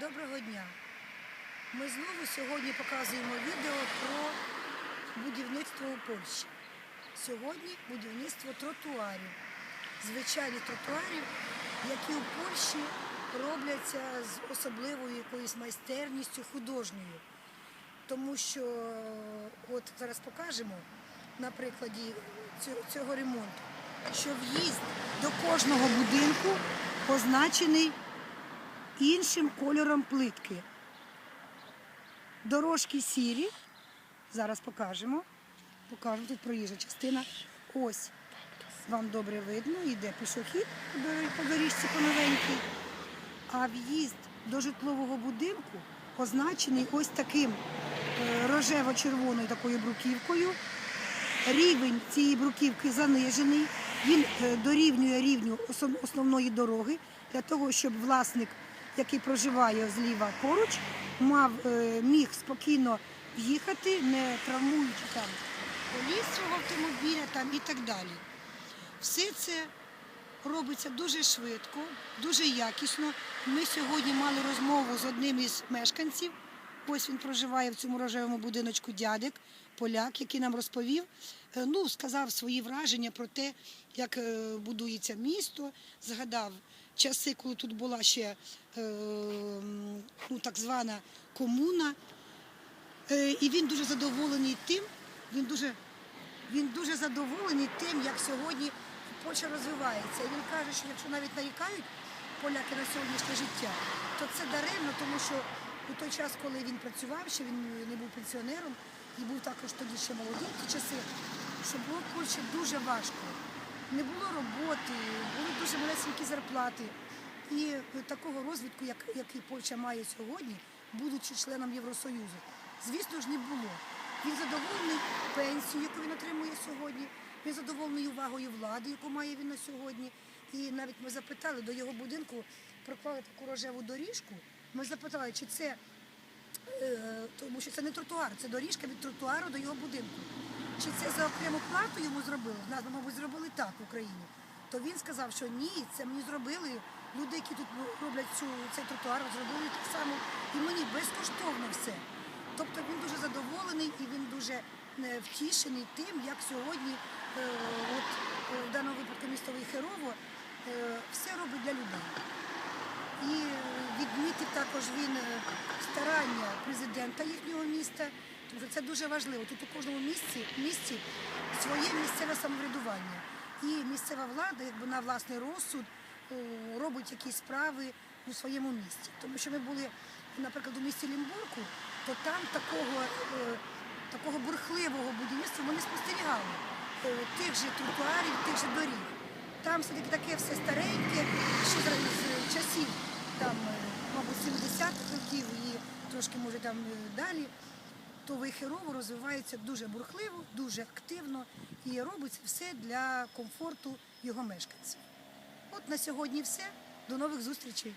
Доброго дня. Ми знову сьогодні показуємо відео про будівництво у Польщі. Сьогодні будівництво тротуарів. Звичайних тротуарів, які у Польщі робляться з особливою якоюсь майстерністю художньою. Тому що, от зараз покажемо на прикладі цього ремонту, що в'їзд до кожного будинку позначений іншим кольором плитки. Дорожки сірі. Зараз покажемо. Покажемо тут проїжджа частина. Ось вам добре видно, йде пішохід по доріжці по новенькій. А в'їзд до житлового будинку позначений ось таким е, рожево-червоною такою бруківкою. Рівень цієї бруківки занижений. Він е, дорівнює рівню основної дороги для того, щоб власник, який проживає зліва поруч, мав е, міг спокійно в'їхати, не травмуючи там коліс автомобіля там і так далі. Все це робиться дуже швидко, дуже якісно. Ми сьогодні мали розмову з одним із мешканців. Ось він проживає в цьому рожевому будиночку дядек, поляк, який нам розповів, е, ну, сказав свої враження про те, як е, будується місто, згадав часи, коли тут була ще е, ну, так звана комуна. І він дуже задоволений тим, він дуже, він дуже задоволений тим, як сьогодні Польща розвивається. І він каже, що якщо навіть нарікають поляки на сьогоднішнє життя, то це даремно, тому що у той час, коли він працював, ще він не був пенсіонером і був також тоді ще молодий ті часи, що було в Польщі дуже важко. Не було роботи, були дуже малесенькі зарплати. І такого розвитку, як, який Польща має сьогодні, будучи членом Євросоюзу, звісно ж, не було. Він задоволений пенсією, яку він отримує сьогодні. Він задоволений увагою влади, яку має він на сьогодні. І навіть ми запитали до його будинку, проклали таку рожеву доріжку. Ми запитали, чи це Е, тому що це не тротуар, це доріжка від тротуару до його будинку. Чи це за окрему плату йому зробили? Нас, мабуть, зробили так в Україні. То він сказав, що ні, це мені зробили. Люди, які тут роблять цю, цей тротуар, зробили так само і мені безкоштовно все. Тобто він дуже задоволений і він дуже е, втішений тим, як сьогодні, е, от е, в даному випадку містовий Херово, е, все робить для людей. Відмітив також він е, старання президента їхнього міста, тому що це дуже важливо. Тут у кожному місці, місці своє місцеве самоврядування. І місцева влада, якби на власний розсуд, робить якісь справи у своєму місті. Тому що ми були, наприклад, у місті Лімбурку, то там такого, е, такого бурхливого будівництва ми не спостерігали. Е, Тих же тротуарів, тих же доріг. Там все-таки таке все стареньке, з з часів там, е, мабуть, 70-х років і трошки може там е, далі, то Вейхерово розвивається дуже бурхливо, дуже активно і робиться все для комфорту його мешканців. От на сьогодні все. До нових зустрічей.